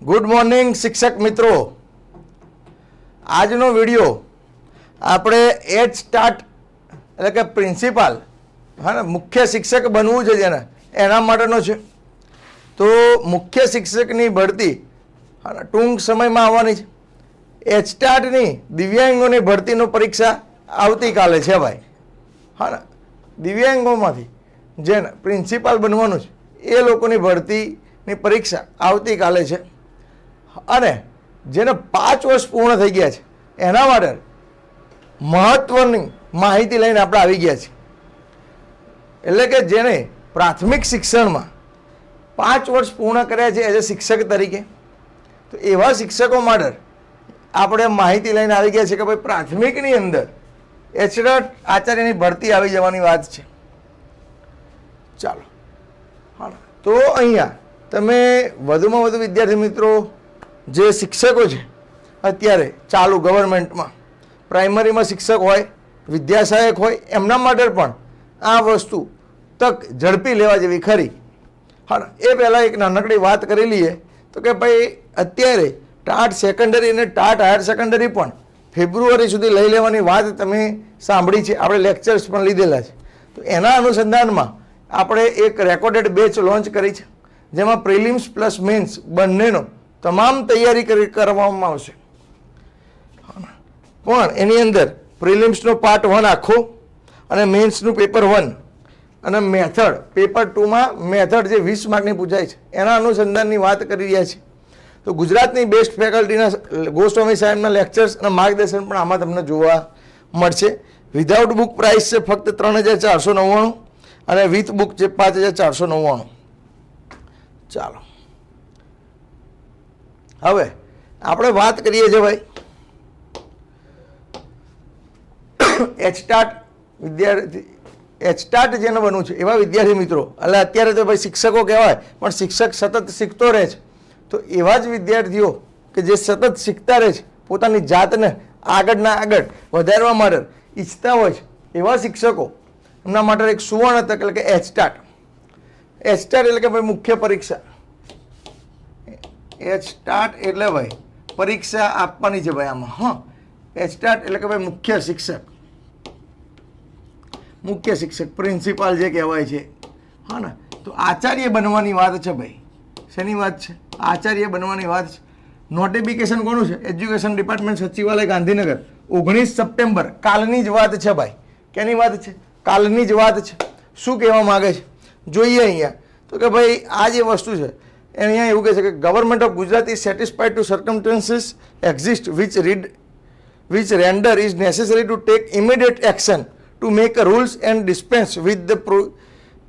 Good morning શિક્ષક મિત્રો. આજનો વીડિયો આપણે એચ સ્ટાર્ટ એટલે કે પ્રિન્સિપાલ હા ને, મુખ્ય શિક્ષક બનવું છે જેને, એના માટેનો છે. તો મુખ્ય શિક્ષકની ભરતી, હા ને, ટૂંક સમયમાં આવવાની છે. એચ સ્ટાર્ટની દિવ્યાંગોની ભરતીનો પરીક્ષા આવતીકાલે છે ભાઈ. હા ને, દિવ્યાંગોમાંથી જેને પ્રિન્સિપાલ બનવાનું છે, એ લોકોની ભરતીની પરીક્ષા આવતીકાલે છે. અને જેને પાંચ વર્ષ પૂર્ણ થઈ ગયા છે, એના માટે મહત્વની માહિતી લઈને આપણે આવી ગયા છીએ. એટલે કે જેને પ્રાથમિક શિક્ષણમાં પાંચ વર્ષ પૂર્ણ કર્યા છે એઝ અ શિક્ષક તરીકે, તો એવા શિક્ષકો માટે આપણે માહિતી લઈને આવી ગયા છે કે ભાઈ પ્રાથમિકની અંદર એચડટ આચાર્યની ભરતી આવી જવાની વાત છે. ચાલો. હા તો અહીંયા તમે વધુમાં વધુ વિદ્યાર્થી મિત્રો જે શિક્ષકો છે, અત્યારે ચાલુ ગવર્મેન્ટમાં પ્રાઇમરીમાં શિક્ષક હોય, વિદ્યાસહાયક હોય, એમના માટે પણ આ વસ્તુ તક ઝડપી લેવા જેવી ખરી. હા એ પહેલાં એક નાનકડી વાત કરી લઈએ. તો કે ભાઈ, અત્યારે ટાટ સેકન્ડરી અને ટાટ હાયર સેકન્ડરી પણ ફેબ્રુઆરી સુધી લઈ લેવાની વાત તમે સાંભળી છે. આપણે લેક્ચર્સ પણ લીધેલા છે. તો એના અનુસંધાનમાં આપણે એક રેકોર્ડેડ બેચ લોન્ચ કરી છે. જેમાં પ્રિલિમ્સ પ્લસ મેન્સ બંનેનો તમામ તૈયારી કરી કરવામાં આવશે. પણ એની અંદર પ્રિલિમ્સનો પાર્ટ વન આખો અને મેન્સનું પેપર વન અને મેથડ પેપર ટુમાં મેથડ જે વીસ માર્કની પૂછાય છે, એના અનુસંધાનની વાત કરી રહ્યા છે. તો ગુજરાતની બેસ્ટ ફેકલ્ટીના ગોસ્વામી સાહેબના લેક્ચર્સ અને માર્ગદર્શન પણ આમાં તમને જોવા મળશે. વિધાઉટ બુક પ્રાઇસ છે ફક્ત ત્રણ હજાર ચારસો નવ્વાણું અને વિથ બુક છે પાંચ હજાર ચારસો નવ્વાણું. ચાલો. હવે, આપણે વાત કરીએ છીએ ભાઈ. એચટાટ વિદ્યાર્થી એચટાટ જેને બનવું છે, એવા વિદ્યાર્થી મિત્રો. એટલે અત્યારે તો ભાઈ શિક્ષકો કહેવાય, પણ શિક્ષક સતત શીખતો રહે છે. તો એવા જ વિદ્યાર્થીઓ કે જે સતત શીખતા રહે છે, પોતાની જાતને આગળના આગળ વધારવા માટે ઈચ્છતા હોય છે, એવા શિક્ષકો એમના માટે એક સુવર્ણ તક, એટલે કે એચટાટ એચટાટ એટલે કે ભાઈ મુખ્ય પરીક્ષા. એચ સ્ટાર્ટ એટલે ભાઈ, પરીક્ષા આપવાની છે ભાઈ આમાં, હં. એચ સ્ટાર્ટ એટલે કે ભાઈ મુખ્ય શિક્ષક. મુખ્ય શિક્ષક પ્રિન્સિપાલ જે કહેવાય છે. હા ને? તો આચાર્ય બનવાની વાત છે ભાઈ. શેની વાત છે? આચાર્ય બનવાની વાત છે. નોટિફિકેશન કોનું છે? એજ્યુકેશન ડિપાર્ટમેન્ટ સચિવાલય ગાંધીનગર. ઓગણીસ સપ્ટેમ્બર, કાલની જ વાત છે ભાઈ. કેની વાત છે? કાલની જ વાત છે. શું કહેવા માગે છે? જોઈએ અહીંયા. તો કે ભાઈ, આ જે વસ્તુ છે એ અહીંયા એવું કહે છે કે government of Gujarat is satisfied to circumstances exist which read which render is necessary to take immediate action to make rules and dispense with the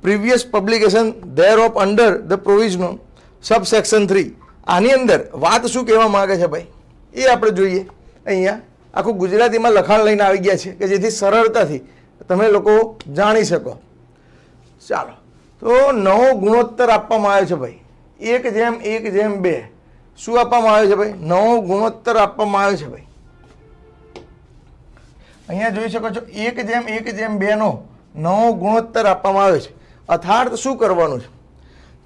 previous publication previous of under the the provision subsection 3 આની અંદર વાત શું કહેવા માગે છે ભાઈ? એ આપણે જોઈએ. અહીંયા આખું ગુજરાતીમાં લખાણ લઈને આવી ગયા છે કે જેથી સરળતાથી તમે લોકો જાણી શકો. ચાલો. તો નવો ગુણોત્તર આપવામાં આવ્યો છે ભાઈ. એક જેમ એક જેમ બે. શું આપવામાં આવ્યો છે ભાઈ? નવો ગુણોત્તર આપવામાં આવ્યો છે ભાઈ. અહીંયા જોઈ શકો છો, એક જેમ એક જેમ બેનો નવો ગુણોત્તર આપવામાં આવ્યો છે. અર્થાત શું કરવાનું છે?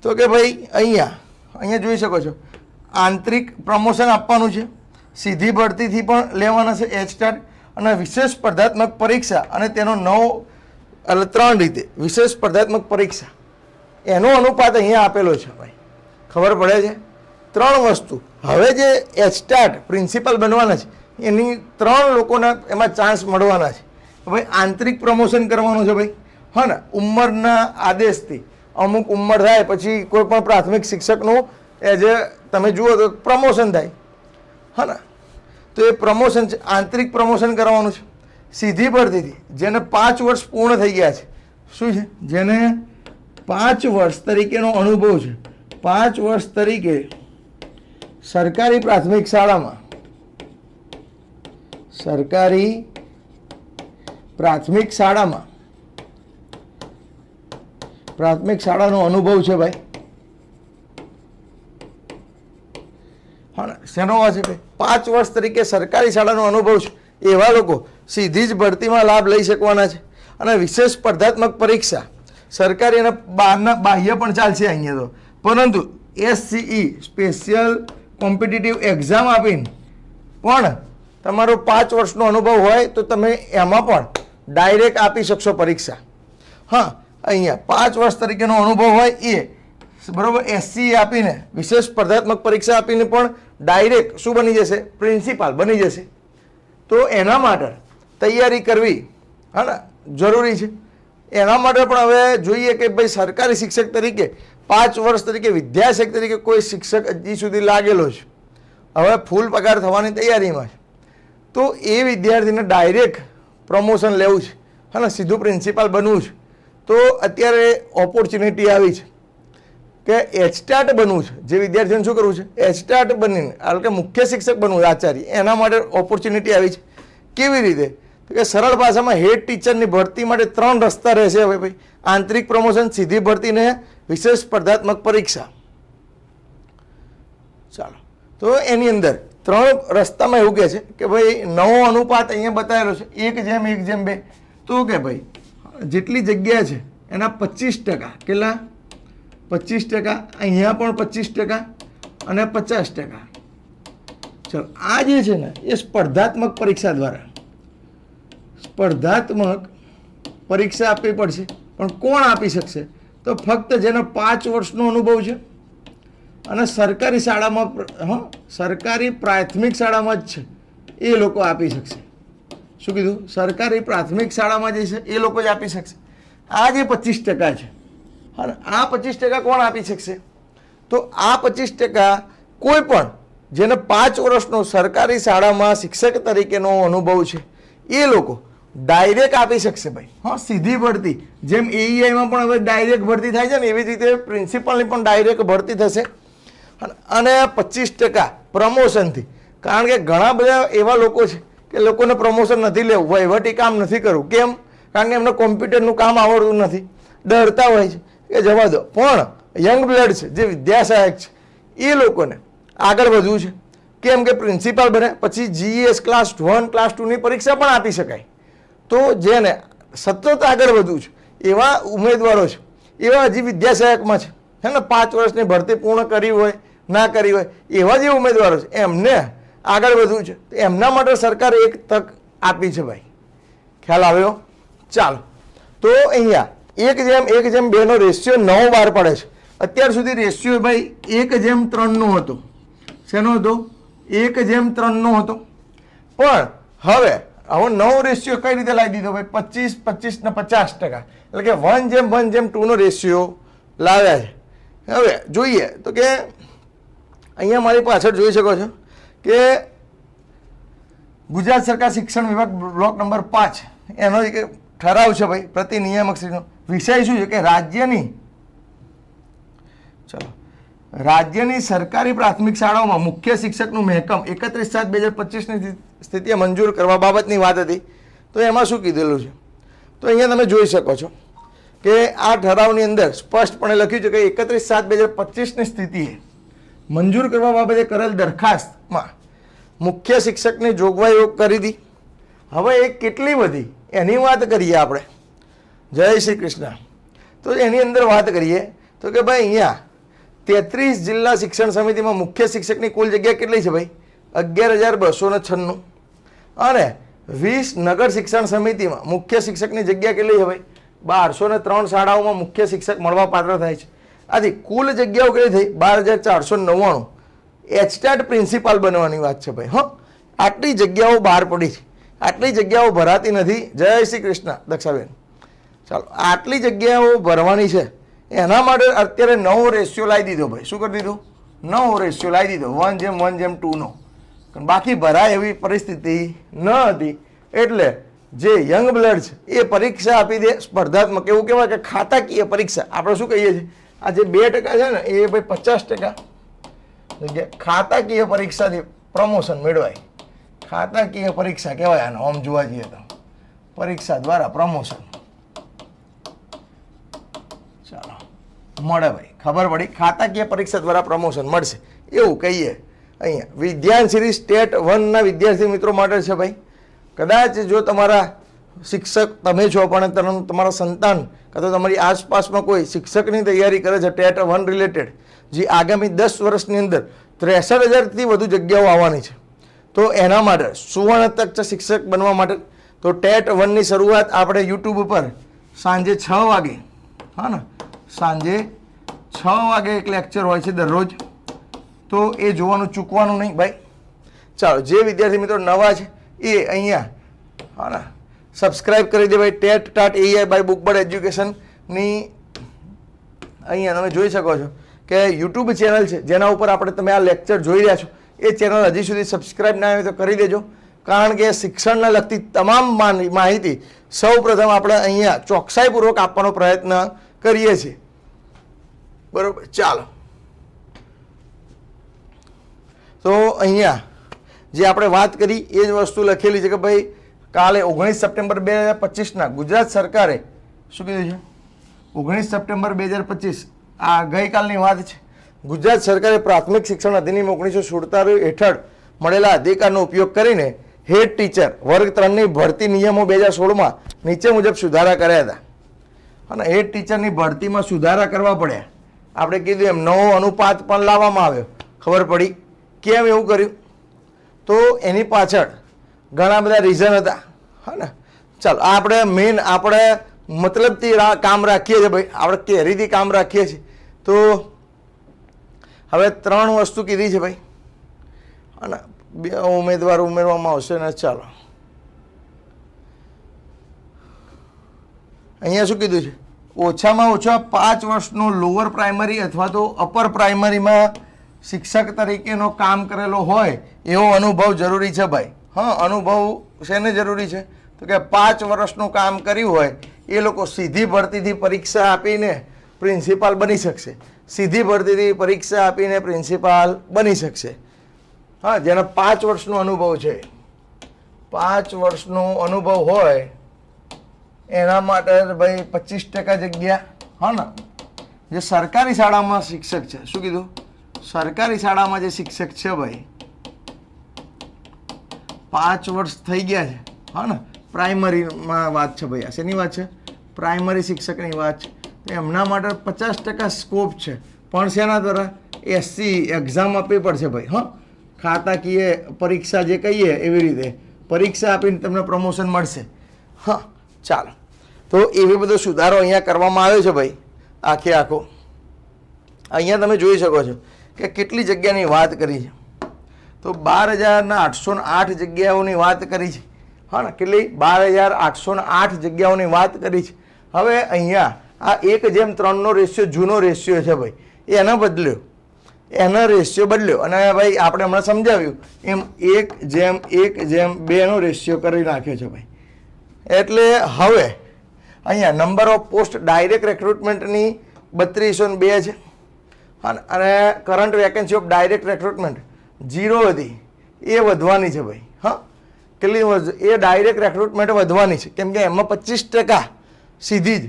તો કે ભાઈ, અહીંયા અહીંયા જોઈ શકો છો, આંતરિક પ્રમોશન આપવાનું છે. સીધી ભરતીથી પણ લેવાના છે એચ સ્ટાર અને વિશેષ સ્પર્ધાત્મક પરીક્ષા અને તેનો નવો, એટલે ત્રણ રીતે, વિશેષ સ્પર્ધાત્મક પરીક્ષા. એનો અનુપાત અહીંયા આપેલો છે ભાઈ. ખબર પડે છે? ત્રણ વસ્તુ. હવે જે એચટાટ પ્રિન્સિપલ બનવાના છે, એની ત્રણ લોકોના એમાં ચાન્સ મળવાના છે. ભાઈ આંતરિક પ્રમોશન કરવાનું છે ભાઈ. હા ને? ઉંમરના આદેશથી. અમુક ઉંમર થાય પછી કોઈ પણ પ્રાથમિક શિક્ષકનું એઝ એ તમે જુઓ તો પ્રમોશન થાય. હા ને? તો એ પ્રમોશન છે, આંતરિક પ્રમોશન કરવાનું છે. સીધી ભરતીથી. જેને પાંચ વર્ષ પૂર્ણ થઈ ગયા છે. શું છે? જેને પાંચ વર્ષ તરીકેનો અનુભવ છે. પાંચ વર્ષ તરીકે સરકારી પ્રાથમિક શાળામાં સરકારી પ્રાથમિક શાળામાં પ્રાથમિક શાળાનો અનુભવ છે ભાઈ. હા, શેનો છે ભાઈ? પાંચ વર્ષ તરીકે સરકારી શાળાનો અનુભવ છે. એવા લોકો સીધી જ ભરતીમાં લાભ લઈ શકવાના છે. અને વિશેષ સ્પર્ધાત્મક પરીક્ષા સરકારી અને બહારના બાહ્ય પણ ચાલશે અહીંયા તો. પરંતુ એસસીઈ સ્પેશિયલ કોમ્પિટિટિવ એક્ઝામ આપીને, પણ તમારો પાંચ વર્ષનો અનુભવ હોય તો તમે એમાં પણ ડાયરેક્ટ આપી શકશો પરીક્ષા. હા, અહીંયા પાંચ વર્ષ તરીકેનો અનુભવ હોય એ, બરાબર એસસી આપીને, વિશેષ સ્પર્ધાત્મક પરીક્ષા આપીને પણ ડાયરેક્ટ શું બની જશે? પ્રિન્સિપાલ બની જશે. તો એના માટે તૈયારી કરવી, હા ને, જરૂરી છે. એના માટે પણ હવે જોઈએ કે ભાઈ સરકારી શિક્ષક તરીકે પાંચ વર્ષ તરીકે વિદ્યાશિક્ષક તરીકે કોઈ શિક્ષક હજી સુધી લાગેલો છે. હવે ફૂલ પગાર થવાની તૈયારીમાં છે. તો એ વિદ્યાર્થીને ડાયરેક્ટ પ્રમોશન લેવું છે હા ને સીધું પ્રિન્સિપાલ બનવું છે. તો અત્યારે ઓપોર્ચ્યુનિટી આવી છે કે એચટાટ બનવું છે. જે વિદ્યાર્થીઓને શું કરવું છે? એચટાટ બનીને એટલે કે મુખ્ય શિક્ષક બનવું આચાર્ય. એના માટે ઓપોર્ચ્યુનિટી આવી છે. કેવી રીતે? કે સરળ ભાષામાં હેડ ટીચરની ભરતી માટે ત્રણ રસ્તા રહેશે હવે ભાઈ. આંતરિક પ્રમોશન સીધી ભરતી ને વિશેષ સ્પર્ધાત્મક પરીક્ષા. ચાલો. તો એની અંદર ત્રણ રસ્તામાં એવું કહે છે કે ભાઈ, નવો અનુપાત અહીંયા બતાવેલો છે. એક જેમ એક જેમ બે. તો કે ભાઈ? જેટલી જગ્યા છે, એના પચીસ ટકા. કેટલા? પચીસ ટકા. અહીંયા પણ પચીસ ટકા અને પચાસ ટકા. ચલો, આ જે છે ને, એ સ્પર્ધાત્મક પરીક્ષા દ્વારા સ્પર્ધાત્મક પરીક્ષા આપવી પડશે. પણ કોણ આપી શકશે? તો ફક્ત જેનો પાંચ વર્ષનો અનુભવ છે. અને સરકારી શાળામાં હં, સરકારી પ્રાથમિક શાળામાં જ છે. એ લોકો આપી શકશે. શું કીધું? સરકારી પ્રાથમિક શાળામાં જે છે, એ લોકો જ આપી શકશે. આ જે પચીસ ટકા છે. અને આ પચીસ ટકા કોણ આપી શકશે? તો આ પચીસ ટકા કોઈ પણ જેને પાંચ વર્ષનો સરકારી શાળામાં શિક્ષક તરીકેનો અનુભવ છે, એ લોકો ડાયરેક્ટ આપી શકશે ભાઈ. હા, સીધી ભરતી. જેમ એઈઆઈમાં પણ હવે ડાયરેક્ટ ભરતી થાય છે ને, એવી જ રીતે પ્રિન્સિપલની પણ ડાયરેક્ટ ભરતી થશે. અને- પચીસ ટકા પ્રમોશનથી કારણ કે ઘણા બધા એવા લોકો છે કે લોકોને પ્રમોશન નથી લેવું, વહીવટી કામ નથી કરવું. કેમ? કારણ કે એમને કોમ્પ્યુટરનું કામ આવડતું નથી. ડરતા હોય છે. કે જવા દો. પણ યંગ બ્લડ છે, જે વિદ્યાસહાયક છે, એ લોકોને આગળ વધવું છે. કેમ કે પ્રિન્સિપાલ બને, પછી જીએસ ક્લાસ વન ક્લાસ ટુની પરીક્ષા પણ આપી શકાય. તો જેને સતત આગળ વધવું છે, એવા ઉમેદવારો છે, એવા હજી વિદ્યાસહાયકમાં છે. હે ને, પાંચ વર્ષની ભરતી પૂર્ણ કરી હોય, ના કરી હોય, એવા જે ઉમેદવારો છે, એમને આગળ વધવું છે. તો એમના માટે સરકારે એક તક આપી છે ભાઈ. ખ્યાલ આવ્યો? ચાલો. તો અહીંયા એક જેમ એક જેમ બેનો રેશિયો નવો બહાર પડે છે. અત્યાર સુધી રેશિયો ભાઈ એક જેમ ત્રણનો હતો. શેનો હતો? એક જેમ ત્રણનો હતો. પણ હવે હવે નવો રેશિયો કઈ રીતે લાવી દીધો ભાઈ? પચીસ પચીસ ને પચાસ ટકા. એટલે કે વન જેમ વન જેમ ટુનો રેશિયો લાવ્યા છે. હવે જોઈએ તો કે અહીંયા મારી પાછળ જોઈ શકો છો કે ગુજરાત સરકાર શિક્ષણ વિભાગ બ્લોક નંબર પાંચ, એનો એક ઠરાવ છે ભાઈ, પ્રતિ નિયામક વિષય શું છે? કે રાજ્યની ચલો. રાજ્યની સરકારી પ્રાથમિક શાળાઓમાં મુખ્ય શિક્ષકનું મહેકમ એકત્રીસ સાત બે હજાર પચીસની સ્થિતિએ મંજૂર કરવા બાબતની વાત હતી, તો એમાં શું કીધેલું છે? તો અહીંયા તમે જોઈ શકો છો કે આ ઠરાવની અંદર સ્પષ્ટપણે લખ્યું છે કે એકત્રીસ સાત બે હજાર પચીસની સ્થિતિએ મંજૂર કરવા બાબતે કરેલ દરખાસ્તમાં મુખ્ય શિક્ષકની જોગવાઈઓ કરી હતી હવે એ કેટલી બધી? એની વાત કરીએ આપણે. જય શ્રી કૃષ્ણ. તો એની અંદર વાત કરીએ તો કે ભાઈ અહીંયા તેત્રીસ જિલ્લા શિક્ષણ સમિતિમાં મુખ્ય શિક્ષકની કુલ જગ્યા કેટલી છે ભાઈ? અગિયાર હજાર બસો ને છન્નું. અને વીસ નગર શિક્ષણ સમિતિમાં મુખ્ય શિક્ષકની જગ્યા કેટલી હવે બારસો ને ત્રણ શાળાઓમાં મુખ્ય શિક્ષક મળવા પાત્ર થાય છે. આથી કુલ જગ્યાઓ કેટલી થઈ? બાર હજાર ચારસો નવ્વાણું. એચટાટ પ્રિન્સિપાલ બનવાની વાત છે ભાઈ, હં. આટલી જગ્યાઓ બહાર પડી છે. આટલી જગ્યાઓ ભરાતી નથી. જય શ્રી કૃષ્ણ, દક્ષાબેન. ચાલો, આટલી જગ્યાઓ ભરવાની છે. એના માટે અત્યારે નવો રેશિયો લાવી દીધો ભાઈ. શું કરી દીધું? નવો રેશિયો લાવી દીધો. વન જેમ વન જેમ ટુનો. પણ બાકી ભરાય એવી પરિસ્થિતિ ન હતી. એટલે જે યંગ બ્લડ છે, એ પરીક્ષા આપી દે. સ્પર્ધાત્મક એવું કહેવાય કે ખાતાકીય પરીક્ષા. આપણે શું કહીએ છીએ? આ જે બે ટકા છે ને, એ ભાઈ પચાસ ટકા. જગ્યા ખાતાકીય પરીક્ષાથી પ્રમોશન મેળવાય. ખાતાકીય પરીક્ષા કહેવાય આને, આમ જોવા જઈએ તો. પરીક્ષા દ્વારા પ્રમોશન ચાલો. મળે ભાઈ. ખબર પડી? ખાતાકીય પરીક્ષા દ્વારા પ્રમોશન મળશે. એવું કહીએ. અહીંયા. વિદ્યાંશ્રી સ્ટેટ વનના વિદ્યાર્થી મિત્રો માટે છે ભાઈ. કદાચ જો તમારા શિક્ષક તમે છો, પણ તમારા સંતાન કાં તો તમારી આસપાસમાં કોઈ શિક્ષકની તૈયારી કરે છે ટેટ વન રિલેટેડ, જે આગામી દસ વર્ષની અંદર ત્રેસઠ હજારથી વધુ જગ્યાઓ આવવાની છે. તો એના માટે સુવર્ણ તક છે શિક્ષક બનવા માટે, તો ટેટ વનની શરૂઆત આપણે યુટ્યુબ ઉપર સાંજે છ વાગે, હા ને? સાંજે છ વાગે એક લેક્ચર હોય છે દરરોજ. તો એ જોવાનું ચૂકવાનું નહીં, ભાઈ. ચાલો, જે વિદ્યાર્થી મિત્રો નવા છે, એ અહીંયા હા ને સબસ્ક્રાઇબ કરી દે ભાઈ. TET TAT AI by book bird એજ્યુકેશનની અહીંયા તમે જોઈ શકો છો કે યુટ્યુબ ચેનલ છે. જેના ઉપર આપણે તમે આ લેક્ચર જોઈ રહ્યા છો. એ ચેનલ હજી સુધી સબસ્ક્રાઈબ ના આવે તો કરી દેજો. કારણ કે શિક્ષણને લગતી તમામ માહિતી સૌ પ્રથમ આપણે અહીંયા ચોકસાઈપૂર્વક આપવાનો પ્રયત્ન કરીએ છીએ. બરાબર? ચાલો. તો અહીંયા જે આપણે વાત કરી એ જ વસ્તુ લખેલી છે કે ભાઈ કાલે ઓગણીસ સપ્ટેમ્બર બે હજાર પચીસના ગુજરાત સરકારે શું કીધું છે? ઓગણીસ સપ્ટેમ્બર બે હજાર પચીસ. આ ગઈકાલની વાત છે. ગુજરાત સરકારે પ્રાથમિક શિક્ષણ અધિનિયમ ઓગણીસો સુડતાલીસ હેઠળ મળેલા અધિકારનો ઉપયોગ કરીને હેડ ટીચર વર્ગ ત્રણની ભરતી નિયમો બે હજાર સોળમાં નીચે મુજબ સુધારા કર્યા હતા. અને હેડ ટીચરની ભરતીમાં સુધારા કરવા પડ્યા. આપણે કીધું એમ નવો અનુપાત પણ લાવવામાં આવ્યો. ખબર પડી? કેમ એવું કર્યું? તો એની પાછળ ઘણા બધા રીઝન હતા. હા ને? ચાલો, આપણે મેઇન આપણે મતલબથી કામ રાખીએ છીએ ભાઈ. આપણે કેરીથી કામ રાખીએ છીએ. તો હવે ત્રણ વસ્તુ કીધી છે ભાઈ. અને બે ઉમેદવાર ઉમેરવામાં આવશે ને ચાલો. અહીંયા શું કીધું છે? ઓછામાં ઓછા પાંચ વર્ષનો લોઅર પ્રાઇમરી અથવા તો અપર પ્રાઇમરીમાં શિક્ષક તરીકેનો કામ કરેલો હોય, એવો અનુભવ જરૂરી છે ભાઈ. હા, અનુભવ શેને જરૂરી છે? તો કે પાંચ વર્ષનું કામ કર્યું હોય, એ લોકો સીધી ભરતીથી પરીક્ષા આપીને પ્રિન્સિપાલ બની શકશે. સીધી ભરતીથી પરીક્ષા આપીને પ્રિન્સિપાલ બની શકશે. હા, જેને પાંચ વર્ષનો અનુભવ છે. પાંચ વર્ષનો અનુભવ હોય, એના માટે ભાઈ પચીસ ટકા જગ્યા, હા ને? જે સરકારી શાળામાં શિક્ષક છે, શું કીધું? સરકારી શાળામાં જે શિક્ષક છે ભાઈ, પાંચ વર્ષ થઈ ગયા છે. હા ને? પ્રાઇમરીમાં વાત છે ભાઈ શેની વાત છે? પ્રાઇમરી શિક્ષકની વાત છે. તો એમના માટે પચાસ ટકા સ્કોપ છે. પણ શેના દ્વારા? એસસી એક્ઝામ આપવી પડશે ભાઈ, હા? ખાતાકીય પરીક્ષા જે કહીએ એવી રીતે, પરીક્ષા આપીને તમને પ્રમોશન મળશે. હા, ચાલો. તો એવી બધો સુધારો અહીંયા કરવામાં આવ્યો છે ભાઈ, આખે આખો. અહીંયા તમે જોઈ શકો છો. કે કેટલી જગ્યાની વાત કરી છે? તો બાર હજારના આઠસો આઠ જગ્યાઓની વાત કરી છે. હા ને, કેટલી? બાર હજાર આઠસો આઠ જગ્યાઓની વાત કરી છે. હવે અહીંયા આ એક જેમ ત્રણનો રેશિયો, જૂનો રેશિયો છે ભાઈ. એના બદલ્યો. એનો રેશિયો બદલ્યો. અને ભાઈ, આપણે હમણાં સમજાવ્યું. એમ એક જેમ એક જેમ બેનો રેશિયો કરી નાખ્યો છે ભાઈ. એટલે હવે અહીંયા નંબર ઓફ પોસ્ટ ડાયરેક્ટ રેક્રુટમેન્ટની બત્રીસો બે છે. અને current vacancy of direct recruitment zero હતી. એ વધવાની છે ભાઈ, હા? કેટલી એ ડાયરેક્ટ રેક્રુટમેન્ટ વધવાની છે. કેમ કે એમાં પચીસ ટકા સીધી જ.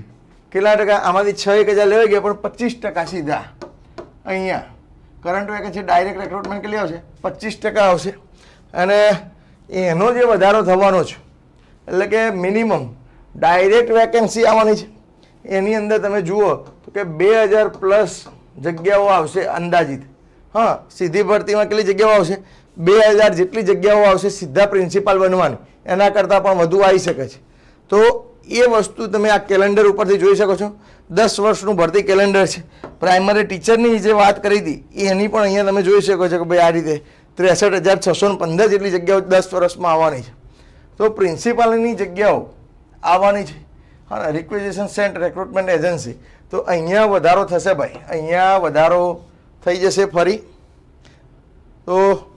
કેટલા ટકા? આમાંથી છ એક હજાર લેવાઈ ગયા, પણ પચીસ ટકા સીધા. અહીંયા. કરંટ વેકેન્સી ડાયરેક્ટ રેક્રુટમેન્ટ કેટલી આવશે? પચીસ ટકા આવશે. અને એનો જે વધારો થવાનો છે, એટલે કે મિનિમમ ડાયરેક્ટ વેકેન્સી આવવાની છે. એની અંદર તમે જુઓ તો કે બે હજાર પ્લસ જગ્યાઓ આવશે અંદાજિત. હા, સીધી ભરતીમાં કેટલી જગ્યાઓ આવશે? બે હજાર જેટલી જગ્યાઓ આવશે સીધા પ્રિન્સિપાલ બનવાની. એના કરતાં પણ વધુ આવી શકે છે. તો એ વસ્તુ તમે આ કેલેન્ડર ઉપરથી જોઈ શકો છો. દસ વર્ષનું ભરતી કેલેન્ડર છે. પ્રાઇમરી ટીચરની જે વાત કરી હતી, એની પણ અહીંયા તમે જોઈ શકો છો કે ભાઈ આ રીતે ત્રેસઠ હજાર છસો પંદર જેટલી જગ્યાઓ દસ વર્ષમાં આવવાની છે. તો પ્રિન્સિપાલની જગ્યાઓ આવવાની છે. હા રિક્વેઝેશન સેન્ટ રેક્રુટમેન્ટ એજન્સી તો અહીંયા વધારો થશે ભાઈ. અહીંયા વધારો થઈ જશે ફરી. તો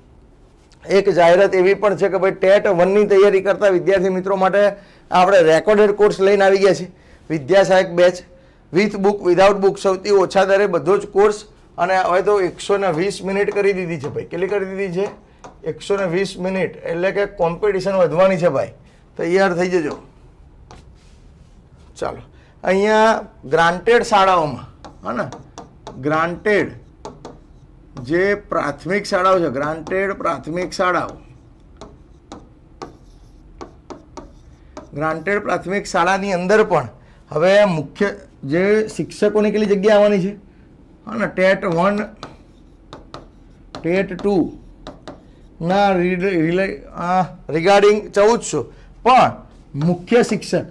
એક જાહેરાત એવી પણ છે કે ભાઈ ટેટ વનની તૈયારી કરતા વિદ્યાર્થી મિત્રો માટે આપણે રેકોર્ડેડ કોર્સ લઈને આવી ગયા છે. Vidya Sahayak batch, with book, without book સૌથી ઓછા દરે બધો જ કોર્સ અને હવે તો એકસો વીસ મિનિટ કરી દીધી છે ભાઈ. કેટલી કરી દીધી છે? એકસો વીસ મિનિટ. એટલે કે કોમ્પિટિશન વધવાની છે ભાઈ. તૈયાર થઈ જજો. ચાલો. અહીંયા ગ્રાન્ટેડ શાળાઓમાં, હા ને? ગ્રાન્ટેડ જે પ્રાથમિક શાળાઓ છે ગ્રાન્ટેડ પ્રાથમિક શાળાઓ. ગ્રાન્ટેડ પ્રાથમિક શાળાની અંદર પણ હવે મુખ્ય જે શિક્ષકોની કેટલી જગ્યા આવવાની છે? હા ને, ટેટ વન, ટેટ ટુ ના રિગાર્ડિંગ ચૌદસો પણ મુખ્ય શિક્ષક,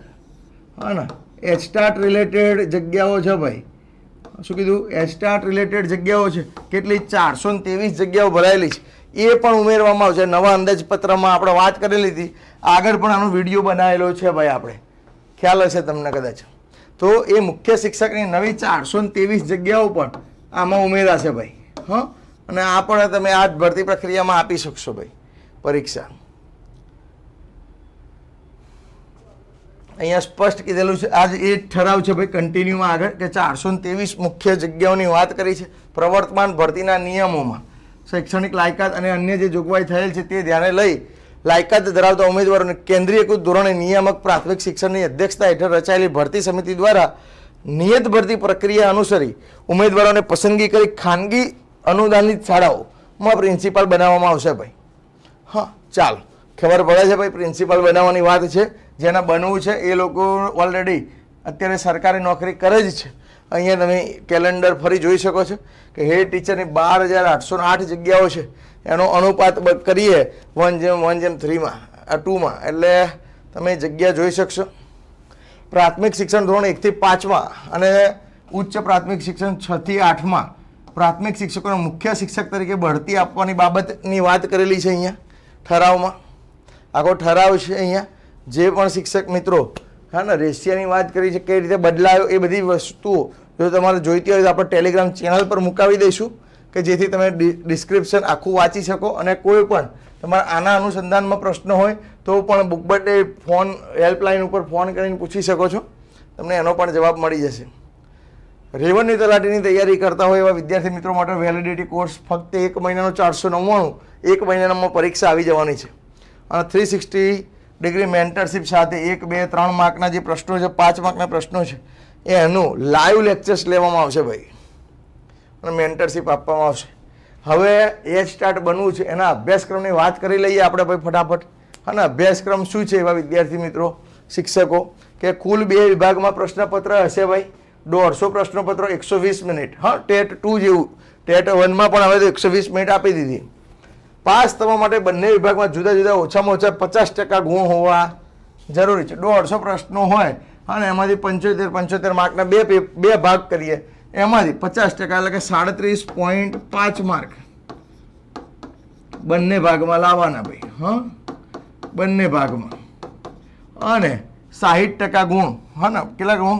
હા ને એચટાટ રિલેટેડ જગ્યાઓ છે ભાઈ. શું કીધું? એચટાટ રિલેટેડ જગ્યાઓ છે. કેટલી? ચારસો ને ત્રેવીસ જગ્યાઓ ભરાયેલી છે. એ પણ ઉમેરવામાં આવશે. નવા અંદાજપત્રમાં આપણે વાત કરેલી હતી આગળ પણ આનો વીડિયો બનાવેલો છે ભાઈ આપણે. ખ્યાલ હશે તમને કદાચ. તો એ મુખ્ય શિક્ષકની નવી ચારસો ને ત્રેવીસ જગ્યાઓ પણ આમાં ઉમેરાશે ભાઈ. હં? અને આ પણ તમે આ ભરતી પ્રક્રિયામાં આપી શકશો ભાઈ. પરીક્ષા. અહીંયા સ્પષ્ટ કીધેલું છે. આજ એ ઠરાવ છે ભાઈ કન્ટિન્યુમાં આગળ, કે ચારસો ત્રેવીસ મુખ્ય જગ્યાઓની વાત કરી છે પ્રવર્તમાન ભરતીના નિયમોમાં. શૈક્ષણિક લાયકાત અને અન્ય જે જોગવાઈ થયેલ છે તે ધ્યાને લઈ લાયકાત ધરાવતા ઉમેદવારોને કેન્દ્રીયકૃત ધોરણે નિયામક પ્રાથમિક શિક્ષણની અધ્યક્ષતા હેઠળ રચાયેલી ભરતી સમિતિ દ્વારા નિયત ભરતી પ્રક્રિયા અનુસરી ઉમેદવારોને પસંદગી કરી ખાનગી અનુદાનિત શાળાઓમાં પ્રિન્સિપાલ બનાવવામાં આવશે ભાઈ. હા, ચાલો. ખબર પડે છે ભાઈ, પ્રિન્સિપાલ બનાવવાની વાત છે. જેના બનવું છે, એ લોકો ઓલરેડી અત્યારે સરકારી નોકરી કરે જ છે. અહીંયા તમે કેલેન્ડર ફરી જોઈ શકો છો કે હેડ ટીચરની બાર હજાર આઠસો આઠ જગ્યાઓ છે. એનો અનુપાત કરીએ વન જેમ વન જેમ થ્રીમાં ટુમાં એટલે તમે જગ્યા જોઈ શકશો. પ્રાથમિક શિક્ષણ ધોરણ એકથી પાંચમાં અને ઉચ્ચ પ્રાથમિક શિક્ષણ છથી આઠમાં પ્રાથમિક શિક્ષકોને મુખ્ય શિક્ષક તરીકે બઢતી આપવાની બાબતની વાત કરેલી છે અહીંયા ઠરાવમાં. આખો ઠરાવ છે અહીંયા. જે પણ શિક્ષક મિત્રો, હા ને, રેશિયાની વાત કરી છે, કઈ રીતે બદલાયો એ બધી વસ્તુઓ, જો તમારે જોઈતી હોય તો આપણે ટેલિગ્રામ ચેનલ પર મુકાવી દઈશું, કે જેથી તમે ડિસ્ક્રિપ્શન આખું વાંચી શકો અને કોઈ પણ તમારા આના અનુસંધાનમાં પ્રશ્ન હોય, તો પણ બુક બર્થડે ફોન હેલ્પલાઇન ઉપર ફોન કરીને પૂછી શકો છો, તમને એનો પણ જવાબ મળી જશે. રેવન્યુ તલાટીની તૈયારી કરતા હોય એવા વિદ્યાર્થી મિત્રો માટે વેલિડિટી કોર્સ ફક્ત એક મહિનાનો ચારસો નવ્વાણું, એક મહિનામાં પરીક્ષા આવી જવાની છે. અને થ્રી સિક્સટી ડિગ્રી મેન્ટરશીપ સાથે એક, બે, ત્રણ માર્કના જે પ્રશ્નો છે, પાંચ માર્કના પ્રશ્નો છે, એનું લાઈવ લેક્ચર્સ લેવામાં આવશે ભાઈ. અને મેન્ટરશીપ આપવામાં આવશે. હવે એ સ્ટાર્ટ બનવું છે. એના અભ્યાસક્રમની વાત કરી લઈએ આપણે ભાઈ ફટાફટ. અને અભ્યાસક્રમ શું છે એવા વિદ્યાર્થી મિત્રો, શિક્ષકો, કે કુલ બે વિભાગમાં પ્રશ્નપત્ર હશે ભાઈ. દોઢસો પ્રશ્નપત્ર, એકસો વીસ મિનિટ. હા, ટેટ ટુ જેવું. ટેટ વનમાં પણ હવે તો એકસો વીસ મિનિટ આપી દીધી. પાસ થવા માટે બંને વિભાગમાં જુદા જુદા ઓછામાં ઓછા પચાસ ટકા ગુણ હોવા જરૂરી છે. દોઢસો પ્રશ્નો હોય અને એમાંથી પંચોતેર પંચોતેર માર્કના બે બે ભાગ કરીએ. એમાંથી પચાસ ટકા એટલે કે સાડત્રીસ પોઈન્ટ પાંચ માર્ક. બંને ભાગમાં લાવવાના ભાઈ, હા? બંને ભાગમાં. અને સાહીઠ ટકા ગુણ, હા ને? કેટલા ગુણ?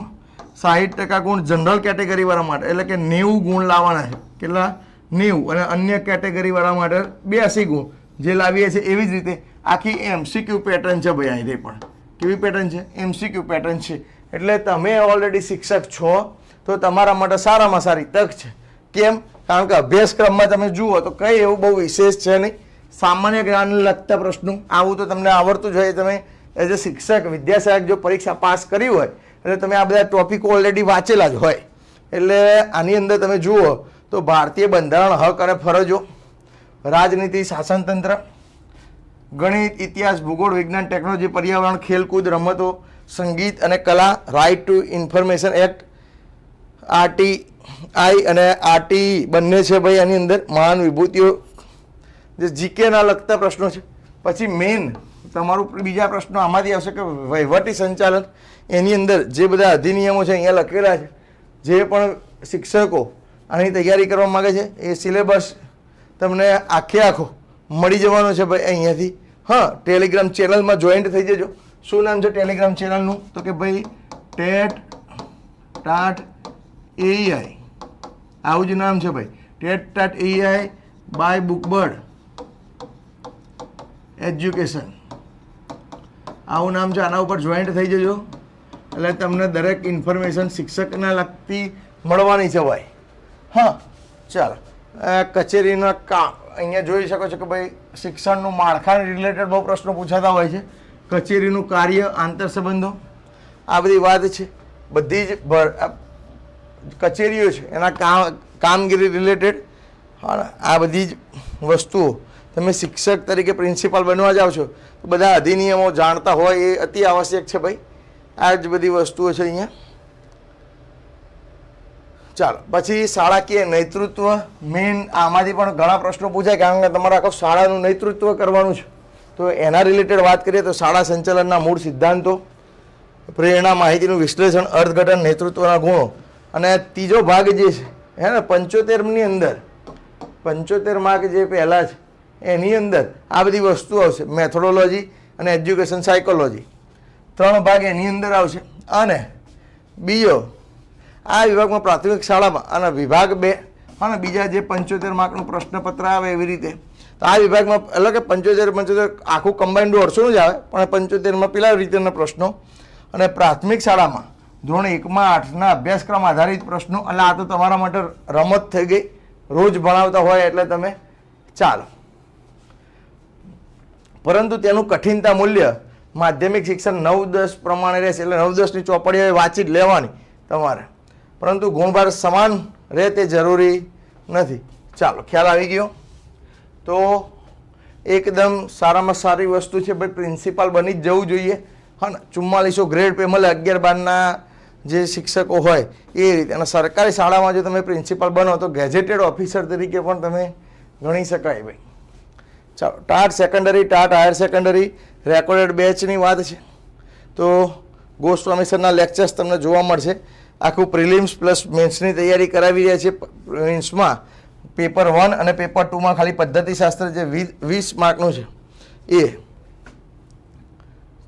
સાહીઠ ટકા ગુણ જનરલ કેટેગરીવાળા માટે, એટલે કે નેવું ગુણ લાવવાના છે. કેટલા? નેવું અને અન્ય કેટેગરીવાળા માટે બ્યાસી ગુણ. જે લાવીએ છીએ એવી જ રીતે આખી એમસીક્યુ પેટર્ન છે ભાઈ અહીં પણ. કેવી પેટર્ન છે? એમસીક્યુ પેટર્ન છે. એટલે તમે ઓલરેડી શિક્ષક છો, તો તમારા માટે સારામાં સારી તક છે. કેમ? કારણ કે અભ્યાસક્રમમાં તમે જુઓ તો કંઈ એવું બહુ વિશેષ છે નહીં. સામાન્ય જ્ઞાનને લગતા પ્રશ્નો. આવું તો તમને આવડતું જ હોય તમે એઝ અ શિક્ષક, વિદ્યાસહાયક જો પરીક્ષા પાસ કરી હોય, એટલે તમે આ બધા ટોપિક ઓલરેડી વાંચેલા જ હોય. એટલે આની અંદર તમે જુઓ તો ભારતીય બંધારણ હક અને ફરજો, રાજનીતિ, શાસનતંત્ર, ગણિત, ઇતિહાસ, ભૂગોળ, વિજ્ઞાન, ટેકનોલોજી, પર્યાવરણ, ખેલકૂદ, રમતો, સંગીત અને કલા right to information act RT I અને આરટી બંને છે ભાઈ આની અંદર મહાન વિભૂતિઓ. જે જીકેના લગતા પ્રશ્નો છે. પછી મેઇન તમારું બીજા પ્રશ્નો આમાંથી આવશે કે વહીવટી સંચાલન. એની અંદર જે બધા અધિનિયમો છે અહીંયા લખેલા છે. જે પણ શિક્ષકો આની તૈયારી કરવા માગે છે, એ સિલેબસ તમને આખે આખો મળી જવાનો છે ભાઈ અહીંયાથી. હા ટેલિગ્રામ ચેનલમાં જોઈન્ટ થઈ જજો. શું નામ છે ટેલિગ્રામ ચેનલનું તો કે ભાઈ, ટેટ ટાટ એઆઈ આવું જ નામ છે ભાઈ. TET TAT AI by book bird education આવું નામ છે, આના ઉપર જોઈન્ટ થઈ જજો. એટલે તમને દરેક ઇન્ફોર્મેશન શિક્ષકના લગતી મળવાની છે ભાઈ. હા, ચાલો. કચેરીના કામ અહીંયા જોઈ શકો છો કે ભાઈ શિક્ષણનું માળખાને રિલેટેડ બહુ પ્રશ્નો પૂછાતા હોય છે. કચેરીનું કાર્ય આંતર સંબંધો આ બધી વાત છે. બધી જ ભર- કચેરીઓ છે, એના કામ કામગીરી રિલેટેડ આ બધી જ વસ્તુઓ. તમે શિક્ષક તરીકે પ્રિન્સિપાલ બનવા જાઓ છો, તો બધા અધિનિયમો જાણતા હોય એ અતિ આવશ્યક છે ભાઈ. આ જ બધી વસ્તુઓ છે અહીંયા. ચાલો, પછી શાળાકીય નેતૃત્વ મેઇન આમાંથી પણ ઘણા પ્રશ્નો પૂછાય કારણ કે તમારે આખો શાળાનું નેતૃત્વ કરવાનું છે. તો એના રિલેટેડ વાત કરીએ તો શાળા સંચાલનના મૂળ સિદ્ધાંતો, પ્રેરણા, માહિતીનું વિશ્લેષણ, અર્થઘટન, નેતૃત્વના ગુણો અને ત્રીજો ભાગ જે છે, હે ને, પંચોતેરની અંદર, પંચોતેર માર્ક જે પહેલાં છે, એની અંદર આ બધી વસ્તુ આવશે મેથોડોલોજી અને એજ્યુકેશન સાયકોલોજી ત્રણ ભાગ એની અંદર આવશે. અને બીજો આ વિભાગમાં પ્રાથમિક શાળામાં અને વિભાગ બે અને બીજા જે પંચોતેર માર્કનું પ્રશ્નપત્ર આવે એવી રીતે, તો આ વિભાગમાં એટલે કે પંચોતેર પંચોતેર આખું કમ્બાઇન્ડ દોઢસોનું જ આવે, પણ પંચોતેરમાં પેલા રીતેના પ્રશ્નો અને પ્રાથમિક શાળામાં ધોરણ એકમાં આઠના અભ્યાસક્રમ આધારિત પ્રશ્નો, એટલે આ તો તમારા માટે રમત થઈ ગઈ, રોજ ભણાવતા હોય એટલે તમે ચાલો. પરંતુ તેનું કઠિનતા મૂલ્ય માધ્યમિક શિક્ષણ નવ દસ પ્રમાણે રહેશે, એટલે નવ દસની ચોપડીઓ વાંચી જ લેવાની તમારે. પરંતુ ગુણભાર સમાન રહે તે જરૂરી નથી. ચાલો, ખ્યાલ આવી ગયો. તો એકદમ સારામાં સારી વસ્તુ છે, ભાઈ, પ્રિન્સિપાલ બની જ જવું જોઈએ. હા ને, ચુમ્માલીસો ગ્રેડ પે મળે અગિયાર બારના જે શિક્ષકો હોય, એ રીતે. અને સરકારી શાળામાં જો તમે પ્રિન્સિપાલ બનો, તો ગેજેટેડ ઓફિસર તરીકે પણ તમે ગણી શકાય, ભાઈ. ચાલો, TAT secondary, TAT higher secondary, recorded બેચની વાત છે. તો ગોસ્વામી સરના લેક્ચર્સ તમને જોવા મળશે. આખું પ્રિલિમ્સ પ્લસ મેન્સની તૈયારી કરાવી રહ્યા છે મેન્સમાં પેપર વન અને પેપર ટુમાં ખાલી પદ્ધતિશાસ્ત્ર જે વીસ માર્કનું છે, એ.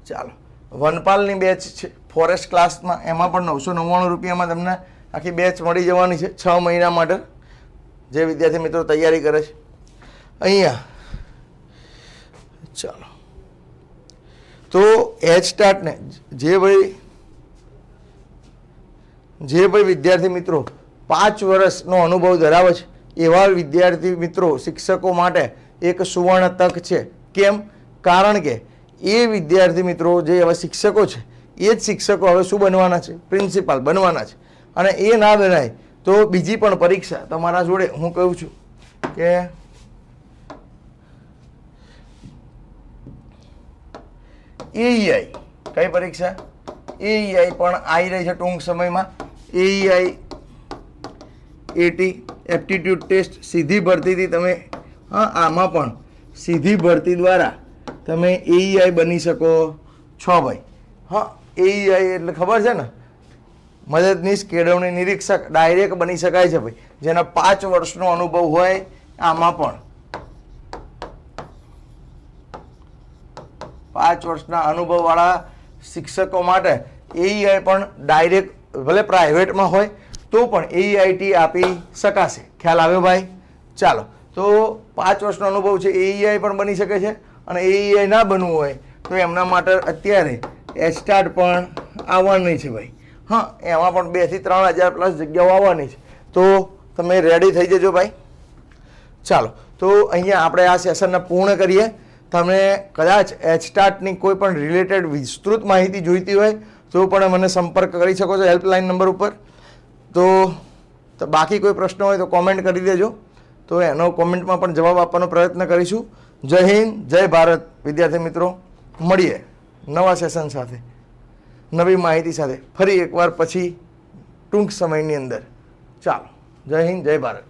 ચાલો. વનપાલની બેચ છે ફોરેસ્ટ ક્લાસમાં એમાં પણ નવસો નવ્વાણું રૂપિયામાં તમને આખી બેચ મળી જવાની છે, છ મહિના માટે. જે વિદ્યાર્થી મિત્રો તૈયારી કરે છે. અહીંયા. ચાલો. તો એચ સ્ટાર્ટને, જે ભાઈ જે ભાઈ વિદ્યાર્થી મિત્રો પાંચ વર્ષનો અનુભવ ધરાવે છે, એવા વિદ્યાર્થી મિત્રો શિક્ષકો માટે એક સુવર્ણ તક છે. કેમ? કારણ કે એ વિદ્યાર્થી મિત્રો જે હવે શિક્ષકો છે, એ જ શિક્ષકો હવે શું બનવાના છે? પ્રિન્સિપાલ બનવાના છે. અને એ ના બનાય તો બીજી પણ પરીક્ષા તમારા જોડે હું કહું છું કે એઈઆઈ કઈ પરીક્ષા? એઈઆઈ પણ આવી રહી છે ટૂંક સમયમાં. એઈઆઈ એટી એપ્ટિટ્યૂડ ટેસ્ટ સીધી ભરતીથી તમે, હા, આમાં પણ સીધી ભરતી દ્વારા તમે એઈઆઈ બની શકો. છો ભાઈ. હા એઈઆઈ એટલે ખબર છે ને? મદદનીશ, કેળવણી નિરીક્ષક, ડાયરેક્ટ બની શકાય છે ભાઈ. જેના પાંચ વર્ષનો અનુભવ હોય, આમાં પણ. પાંચ વર્ષના અનુભવવાળા શિક્ષકો માટે એઈઆઈ પણ ડાયરેક્ટ ભલે પ્રાઇવેટમાં હોય, તો પણ એઈઆઈટી આપી શકાશે. ખ્યાલ આવ્યો ભાઈ? ચાલો. તો પાંચ વર્ષનો અનુભવ છે એઈઆઈ પણ બની શકે છે, અને એઈઆઈ ના બનવું હોય, તો એમના માટે અત્યારે એસ્ટાર્ટ પણ આવવાની છે ભાઈ. હા, એમાં પણ બેથી ત્રણ હજાર પ્લસ જગ્યાઓ આવવાની છે. તો તમે રેડી થઈ જજો ભાઈ. ચાલો. તો અહીંયા આપણે આ સેશનને પૂર્ણ કરીએ. તમે કદાચ એચસ્ટાર્ટની કોઈ પણ રિલેટેડ વિસ્તૃત માહિતી જોઈતી હોય તો પણ મને સંપર્ક કરી શકો છો હેલ્પલાઇન નંબર ઉપર. તો બાકી કોઈ પ્રશ્ન હોય તો કોમેન્ટ કરી દેજો. તો એનો કોમેન્ટમાં પણ જવાબ આપવાનો પ્રયત્ન કરીશું. જય હિન્દ, જય ભારત. વિદ્યાર્થી મિત્રો, મળીએ નવા સેશન સાથે, નવી માહિતી સાથે. ફરી એકવાર પછી ટૂંક સમયની અંદર. ચાલો, જય હિન્દ, જય ભારત.